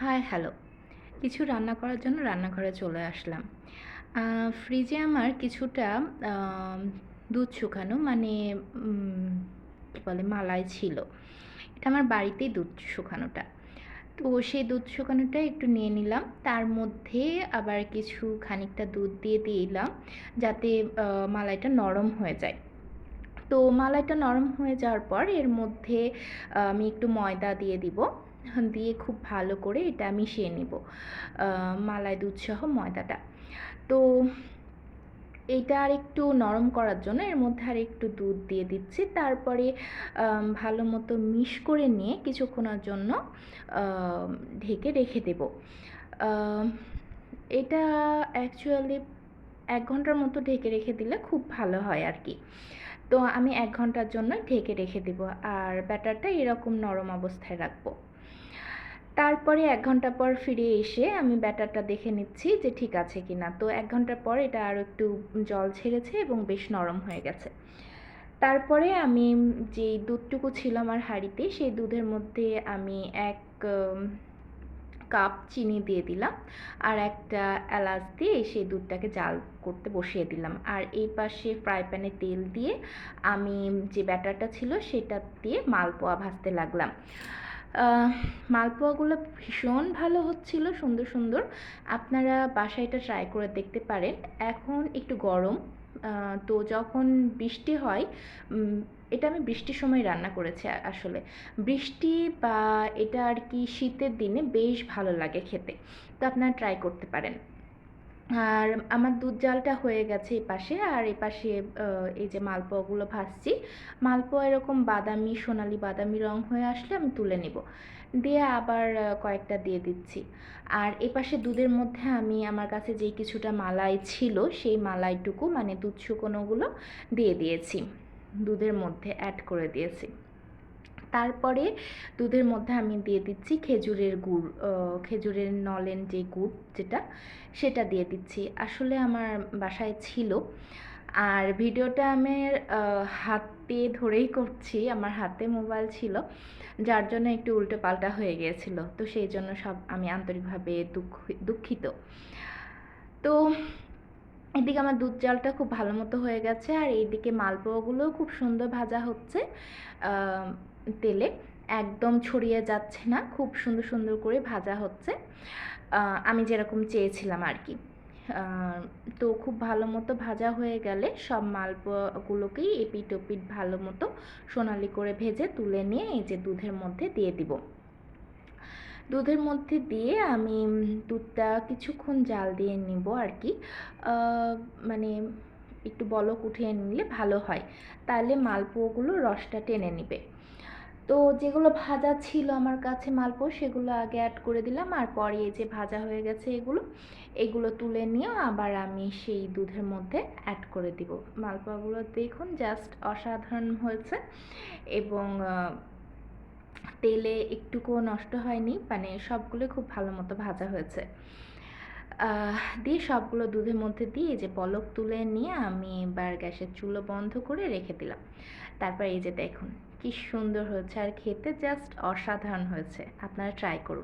High, hello. কিছু রান্না করার জন্য রান্নাঘরে চলে আসলাম। ফ্রিজে আমার কিছুটা দুধ শুকানো মানে কি বলে, মালাই ছিল। এটা আমার বাড়িতেই দুধ শুকানোটা। তো সেই দুধ শুকানোটা একটু নিয়ে নিলাম। তার মধ্যে আবার কিছু খানিকটা দুধ দিয়ে দিলাম, যাতে মালাইটা নরম হয়ে যায়। তো মালাইটা নরম হয়ে যাওয়ার পর এর মধ্যে আমি একটু ময়দা দিয়ে দিব। দিয়ে খুব ভালো করে এটা মিশিয়ে নেব মালাই দুধ সহ ময়দাটা। তো এইটা আর একটু নরম করার জন্য এর মধ্যে আর একটু দুধ দিয়ে দিচ্ছি। তারপরে ভালো মতো মিশ করে নিয়ে কিছুক্ষণের জন্য ঢেকে রেখে দেব। এটা অ্যাকচুয়ালি এক ঘণ্টার মতো ঢেকে রেখে দিলে খুব ভালো হয় আর কি। তো আমি এক ঘণ্টার জন্য ঢেকে রেখে দেব আর ব্যাটারটা এরকম নরম অবস্থায় রাখব। তারপরে এক ঘণ্টা পর ফিরে এসে আমি ব্যাটারটা দেখে নিচ্ছি যে ঠিক আছে কি না তো এক ঘণ্টা পর এটা আরও একটু জল ছেড়েছে এবং বেশ নরম হয়ে গেছে। তারপরে আমি যে দুধটুকু ছিল আমার হাঁড়িতে, সেই দুধের মধ্যে আমি এক কাপ চিনি দিয়ে দিলাম আর একটা এলাচ দিয়ে সেই দুধটাকে জাল করতে বসিয়ে দিলাম। আর এই পাশে ফ্রাই প্যানে তেল দিয়ে আমি যে ব্যাটারটা ছিল সেটা দিয়ে মালপোয়া ভাজতে লাগলাম। মালপোয়াগুলো ভীষণ ভালো হচ্ছিল, সুন্দর সুন্দর। আপনারা বাসায় এটা ট্রাই করে দেখতে পারেন। এখন একটু গরম। তো যখন বৃষ্টি হয় এটা আমি বৃষ্টির সময় রান্না করেছি আসলে। বৃষ্টি বা এটা আর কি শীতের দিনে বেশ ভালো লাগে খেতে। তো আপনারা ট্রাই করতে পারেন। আর আমার দুধ জালটা হয়ে গেছে এই পাশে, আর এই পাশে এই যে মালপোয়াগুলো ভাজছি। মালপোয়া এরকম বাদামি, সোনালি বাদামি রং হয়ে আসলে আমি তুলে নিব। দিয়ে আবার কয়েকটা দিয়ে দিচ্ছি। আর এ পাশে দুধের মধ্যে আমি আমার কাছে যেই কিছুটা মালাই ছিল, সেই মালাইটুকু মানে দুধ শুকনোগুলো দিয়ে দিয়েছি। দুধের মধ্যে অ্যাড করে দিয়েছি। তারপরে দুধের মধ্যে আমি দিয়ে দিচ্ছি খেজুরের গুড় খেজুরের নলেন যে গুড় যেটা, সেটা দিয়ে দিচ্ছি। আসলে আমার বাসায় ছিল আর ভিডিওটা আমি হাতে ধরেই করছি, আমার হাতে মোবাইল ছিল, যার জন্য একটু উল্টো পাল্টা হয়ে গিয়েছিল। তো সেই জন্য সব আমি আন্তরিকভাবে দুঃখ, দুঃখিত। তো এদিকে আমার দুধ জালটা খুব ভালো মতো হয়ে গেছে, আর এইদিকে মালপোয়াগুলোও খুব সুন্দর ভাজা হচ্ছে তেলে। একদম ছড়িয়ে যাচ্ছে না, খুব সুন্দর সুন্দর করে ভাজা হচ্ছে। আমি যেরকম চেয়েছিলাম আর কি। তো খুব ভালো মতো ভাজা হয়ে গেলে সব মালপোয়াগুলোকেই এপিট ওপিট ভালো মতো সোনালি করে ভেজে তুলে নিয়ে এই যে দুধের মধ্যে দিয়ে দিব। দুধের মধ্যে দিয়ে আমি দুধটা কিছুক্ষণ জাল দিয়ে নিব আর কি। মানে একটু বলক উঠিয়ে নিলে ভালো হয়। তাহলে মালপোয়াগুলো রসটা টেনে নেবে। তো যেগুলো ভাজা ছিল আমার কাছে মালপোয়া, সেগুলো আগে অ্যাড করে দিলাম। আর পরে এই যে ভাজা হয়ে গেছে এগুলো এগুলো তুলে নিয়ে আবার আমি সেই দুধের মধ্যে অ্যাড করে দিব। মালপোয়াগুলো দেখুন জাস্ট অসাধারণ হয়েছে এবং তেলে একটুকুও নষ্ট হয়নি। মানে সবগুলো খুব ভালো মতো ভাজা হয়েছে। দিয়ে সবগুলো দুধের মধ্যে দিয়ে যে পলক তুলে নিয়ে আমি এবার গ্যাসের চুলো বন্ধ করে রেখে দিলাম। তারপর এই যে দেখুন, কি সুন্দর হয়েছে। আর খেতে জাস্ট অসাধারণ হয়েছে। আপনারা ট্রাই করুন।